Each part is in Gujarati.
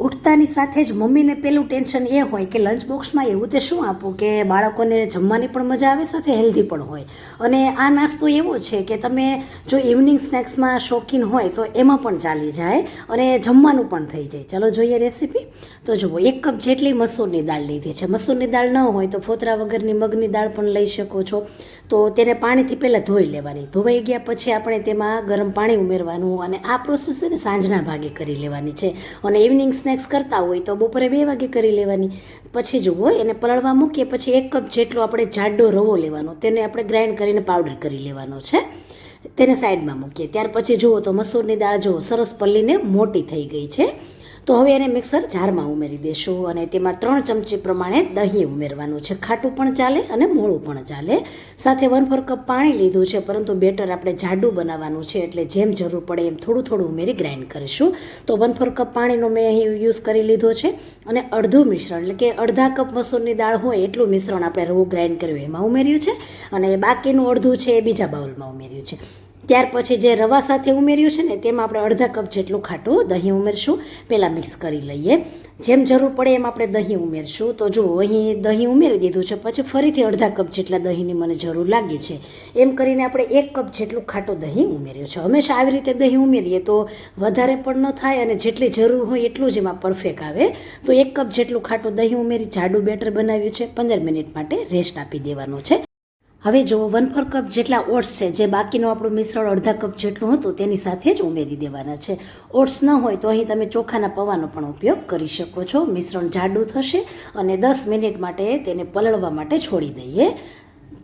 ઉઠતાની સાથે જ મમ્મીને પેલું ટેન્શન એ હોય કે લંચ બોક્સમાં એવું તે શું આપું કે બાળકોને જમવાની પણ મજા આવે, સાથે હેલ્ધી પણ હોય. અને આ નાસ્તો એવો છે કે તમે જો ઇવનિંગ સ્નેક્સમાં શોખીન હોય તો એમાં પણ ચાલી જાય અને જમવાનું પણ થઈ જાય. ચલો જોઈએ રેસીપી તો જુઓ, એક કપ જેટલી મસૂરની દાળ લીધી છે. મસૂરની દાળ ન હોય તો ફોતરા વગરની મગની દાળ પણ લઈ શકો છો. તો તેને પાણીથી પહેલાં ધોઈ લેવાની. ધોવાઈ ગયા પછી આપણે તેમાં ગરમ પાણી ઉમેરવાનું અને આ પ્રોસેસ છે ને સાંજના ભાગે કરી લેવાની છે. અને ઇવનિંગ સ્નેક્સ કરતા હોય તો બપોરે બે વાગે કરી લેવાની. પછી જુઓ, એને પલળવા મૂકીએ પછી એક કપ જેટલો આપણે જાડો રવો લેવાનો. તેને આપણે ગ્રાઇન્ડ કરીને પાવડર કરી લેવાનો છે. તેને સાઈડમાં મૂકીએ. ત્યાર પછી જુઓ તો મસૂરની દાળ જુઓ, સરસ પલ્લીને મોટી થઈ ગઈ છે. તો હવે એને મિક્સર જારમાં ઉમેરી દેશું અને તેમાં ત્રણ ચમચી પ્રમાણે દહીં ઉમેરવાનું છે. ખાટું પણ ચાલે અને મોળું પણ ચાલે. સાથે વન ફોર કપ પાણી લીધું છે, પરંતુ બેટર આપણે જાડું બનાવવાનું છે, એટલે જેમ જરૂર પડે એમ થોડું થોડું ઉમેરી ગ્રાઇન્ડ કરીશું. તો વન ફોર કપ પાણીનો મેં અહીં યુઝ કરી લીધો છે અને અડધું મિશ્રણ, એટલે કે અડધા કપ મસૂરની દાળ હોય એટલું મિશ્રણ આપણે રવું ગ્રાઇન્ડ કર્યું એમાં ઉમેર્યું છે અને બાકીનું અડધું છે એ બીજા બાઉલમાં ઉમેર્યું છે. ત્યાર પછી જે રવા સાથે ઉમેર્યું છે ને, તેમાં આપણે અડધા કપ જેટલું ખાટું દહીં ઉમેરશું. પહેલાં મિક્સ કરી લઈએ. જેમ જરૂર પડે એમ આપણે દહીં ઉમેરશું. તો જુઓ, અહીં દહીં ઉમેરી દીધું છે. પછી ફરીથી અડધા કપ જેટલા દહીંની મને જરૂર લાગી છે. એમ કરીને આપણે એક કપ જેટલું ખાટું દહીં ઉમેર્યું છે. હંમેશા આવી રીતે દહીં ઉમેરીએ તો વધારે પણ ન થાય અને જેટલી જરૂર હોય એટલું જ એમાં પરફેક્ટ આવે. તો એક કપ જેટલું ખાટું દહીં ઉમેરી જાડું બેટર બનાવ્યું છે. પંદર મિનિટ માટે રેસ્ટ આપી દેવાનો છે. હવે જો વન ફોર કપ જેટલા ઓટ્સ છે, જે બાકીનું આપણું મિશ્રણ અડધા કપ જેટલું હતું, તેની સાથે જ ઉમેરી દેવાના છે. ઓટ્સ ન હોય તો અહીં તમે ચોખાના પૌવાનો પણ ઉપયોગ કરી શકો છો. મિશ્રણ જાડું થશે અને દસ મિનિટ માટે તેને પલળવા માટે છોડી દઈએ.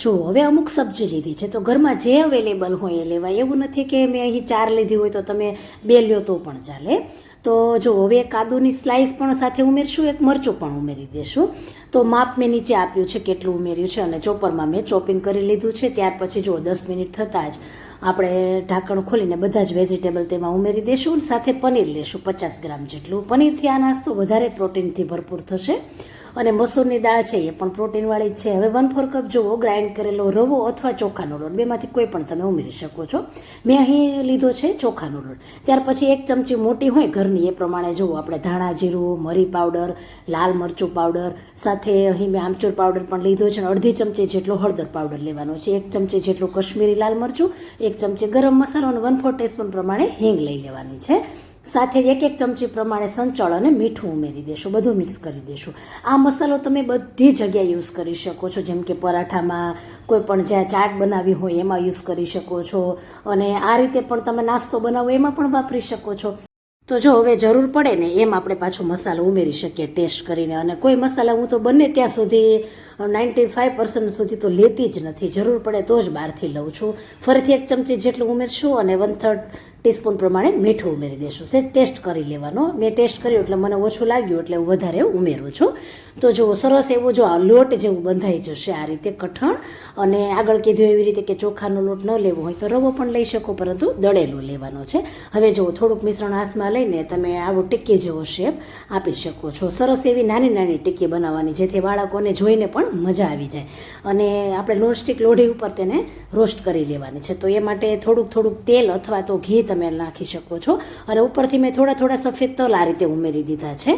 જો હવે અમુક સબ્જી લીધી છે, તો ઘરમાં જે અવેલેબલ હોય એ લેવાય. એવું નથી કે મેં અહીં ચાર લીધી હોય તો તમે બે લ્યો તો પણ ચાલે. તો જો હવે કાદુની સ્લાઇસ પણ સાથે ઉમેરશું, એક મરચું પણ ઉમેરી દેશું. તો માપ મેં નીચે આપ્યું છે કેટલું ઉમેર્યું છે અને ચોપરમાં મેં ચોપિંગ કરી લીધું છે. ત્યાર પછી જો દસ મિનિટ થતાં જ આપણે ઢાંકણ ખોલીને બધા જ વેજીટેબલ તેમાં ઉમેરી અને સાથે પનીર લેશું, પચાસ ગ્રામ જેટલું. પનીરથી આ નાસ્તો વધારે પ્રોટીનથી ભરપૂર થશે. અને મસૂરની દાળ છે, એ પણ પ્રોટીનવાળી જ છે. હવે વન ફોર કપ જુઓ, ગ્રાઇન્ડ કરેલો રવો અથવા ચોખાનો લોટ. બેમાંથી કોઈ પણ તમે ઉમેરી શકો છો. મેં અહીં લીધો છે ચોખાનો લોટ. ત્યાર પછી એક ચમચી મોટી હોય ઘરની, એ પ્રમાણે જુઓ. આપણે ધાણા, જીરું, મરી પાવડર, લાલ મરચું પાવડર, સાથે અહીં મેં આમચૂર પાવડર પણ લીધો છે અને અડધી ચમચી જેટલો હળદર પાવડર લેવાનો છે. એક ચમચી જેટલું કશ્મીરી લાલ મરચું, એક ચમચી ગરમ મસાલો અને વન ફોર ટીસ્પૂન પ્રમાણે હિંગ લઈ લેવાની છે. સાથે એક એક ચમચી પ્રમાણે સંચળ અને મીઠું ઉમેરી દેશું, બધું મિક્સ કરી દેશું. આ મસાલો તમે બધી જગ્યાએ યુઝ કરી શકો છો. જેમ કે પરાઠામાં કોઈ પણ જ્યાં ચાટ બનાવી હોય એમાં યુઝ કરી શકો છો. અને આ રીતે પણ તમે નાસ્તો બનાવો એમાં પણ વાપરી શકો છો. તો જો હવે જરૂર પડે ને એમ આપણે પાછો મસાલો ઉમેરી શકીએ, ટેસ્ટ કરીને. અને કોઈ મસાલા હું તો બને ત્યાં સુધી નાઇન્ટી ફાઇવ પર્સન્ટ સુધી તો લેતી જ નથી. જરૂર પડે તો જ બહારથી લઉં છું. ફરીથી એક ચમચી જેટલું ઉમેરશું અને વન થર્ડ ટીસ્પૂન પ્રમાણે મીઠું ઉમેરી દઈશું છે ટેસ્ટ કરી લેવાનો. મેં ટેસ્ટ કર્યું એટલે મને ઓછું લાગ્યું એટલે હું વધારે ઉમેરું છું. તો જો સરસ એવો જો આ લોટ જેવું બંધાઈ જશે આ રીતે કઠણ અને આગળ કીધું એવી રીતે કે ચોખાનો લોટ ન લેવો હોય તો રવો પણ લઈ શકો, પરંતુ દળેલો લેવાનો છે. હવે જો થોડુંક મિશ્રણ હાથમાં લઈને તમે આવો ટિક્કી જેવો શેપ આપી શકો છો. સરસ એવી નાની નાની ટિક્કી બનાવવાની, જેથી બાળકોને જોઈને પણ મજા આવી જાય. અને આપણે નોનસ્ટિક લોઢી ઉપર તેને રોસ્ટ કરી લેવાની છે. તો એ માટે થોડુંક થોડુંક તેલ અથવા તો ઘી તમે નાખી શકો છો. અને ઉપરથી મેં થોડા થોડા સફેદ તલ આ રીતે ઉમેરી દીધા છે.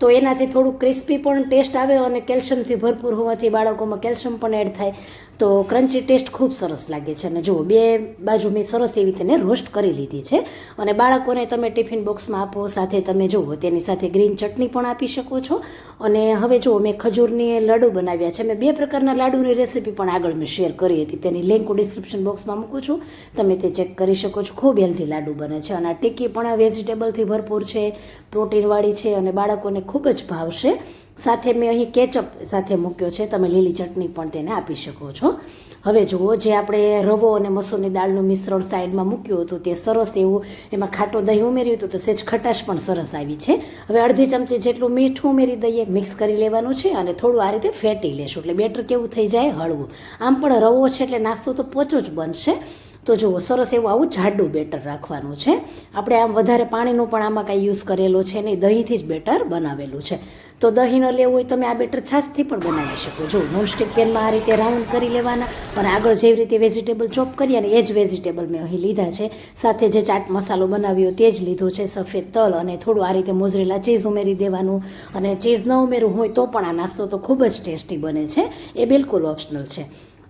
તો એનાથી થોડું ક્રિસ્પી પણ ટેસ્ટ આવે અને કેલ્શિયમથી ભરપૂર હોવાથી બાળકોમાં કેલ્શિયમ પણ એડ થાય. તો ક્રન્ચી ટેસ્ટ ખૂબ સરસ લાગે છે. અને જુઓ બે બાજુ મેં સરસ એવી તેને રોસ્ટ કરી લીધી છે. અને બાળકોને તમે ટિફિન બોક્સમાં આપો, સાથે તમે જુઓ, તેની સાથે ગ્રીન ચટણી પણ આપી શકો છો. અને હવે જુઓ, મેં ખજૂરની લાડુ બનાવ્યા છે. મેં બે પ્રકારના લાડુની રેસીપી પણ આગળ મેં શેર કરી હતી. તેની લિંક હું ડિસ્ક્રિપ્શન બોક્સમાં મૂકું છું. તમે તે ચેક કરી શકો છો. ખૂબ હેલ્ધી લાડુ બને છે. અને આ ટીકી પણ વેજીટેબલથી ભરપૂર છે, પ્રોટીનવાળી છે અને બાળકોને ખૂબ જ ભાવશે. સાથે મેં અહીં કેચઅપ સાથે મૂક્યો છે. તમે લીલી ચટણી પણ તેને આપી શકો છો. હવે જુઓ, જે આપણે રવો અને મસૂરની દાળનું મિશ્રણ સાઈડમાં મૂક્યું હતું તે સરસ એવું એમાં ખાટો દહીં ઉમેર્યું હતું તો સેજ ખટાશ પણ સરસ આવી છે. હવે અડધી ચમચી જેટલું મીઠું ઉમેરી દઈએ, મિક્સ કરી લેવાનું છે અને થોડું આ રીતે ફેટી લેશું. એટલે બેટર કેવું થઈ જાય? હળવું. આમ પણ રવો છે એટલે નાસ્તો તો પોચો જ બનશે. તો જુઓ, સરસ એવું આવું જાડું બેટર રાખવાનું છે. આપણે આમ વધારે પાણીનું પણ આમાં કાંઈ યુઝ કરેલો છે નહીં, દહીંથી જ બેટર બનાવેલું છે. તો દહીં ન લેવું હોય તમે આ બેટર છાશથી પણ બનાવી શકો. જો નોનસ્ટિક પેનમાં આ રીતે રાઉન્ડ કરી લેવાના અને આગળ જેવી રીતે વેજીટેબલ ચોપ કરીએ ને એ જ વેજીટેબલ મેં અહીં લીધા છે. સાથે જે ચાટ મસાલો બનાવ્યો તે જ લીધો છે, સફેદ તલ અને થોડું આ રીતે મોજરેલા ચીઝ ઉમેરી દેવાનું અને ચીઝ ન ઉમેરવું હોય તો પણ આ નાસ્તો તો ખૂબ જ ટેસ્ટી બને છે. એ બિલકુલ ઓપ્શનલ છે.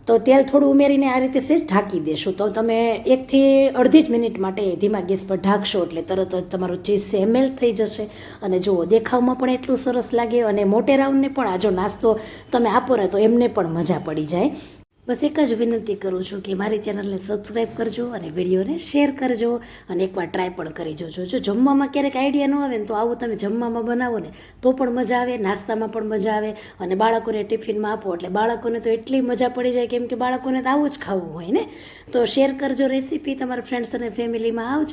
તો તેલ થોડું ઉમેરીને આ રીતે સેજ ઢાંકી દેશું. તો તમે એકથી અડધી જ મિનિટ માટે ધીમા ગેસ પર ઢાંકશો એટલે તરત જ તમારું ચીઝ છે મેલ્ટ થઈ જશે. અને જુઓ, દેખાવમાં પણ એટલું સરસ લાગે અને મોટેરાઓને પણ આ જો નાસ્તો તમે આપો ને તો એમને પણ મજા પડી જાય. બસ એક જ વિનંતી કરું છું કે મારી ચેનલને સબસ્ક્રાઈબ કરજો અને વિડીયોને શેર કરજો અને એકવાર ટ્રાય પણ કરી જોજો. જો જમવામાં ક્યારેક આઈડિયા ન આવે ને તો આવું તમે જમવામાં બનાવો ને તો પણ મજા આવે, નાસ્તામાં પણ મજા આવે અને બાળકોને ટિફિનમાં આપો એટલે બાળકોને તો એટલી મજા પડી જાય કેમ કે બાળકોને તો આવું જ ખાવું હોય ને. તો શેર કરજો રેસીપી તમારા ફ્રેન્ડ્સ અને ફેમિલીમાં આવજો.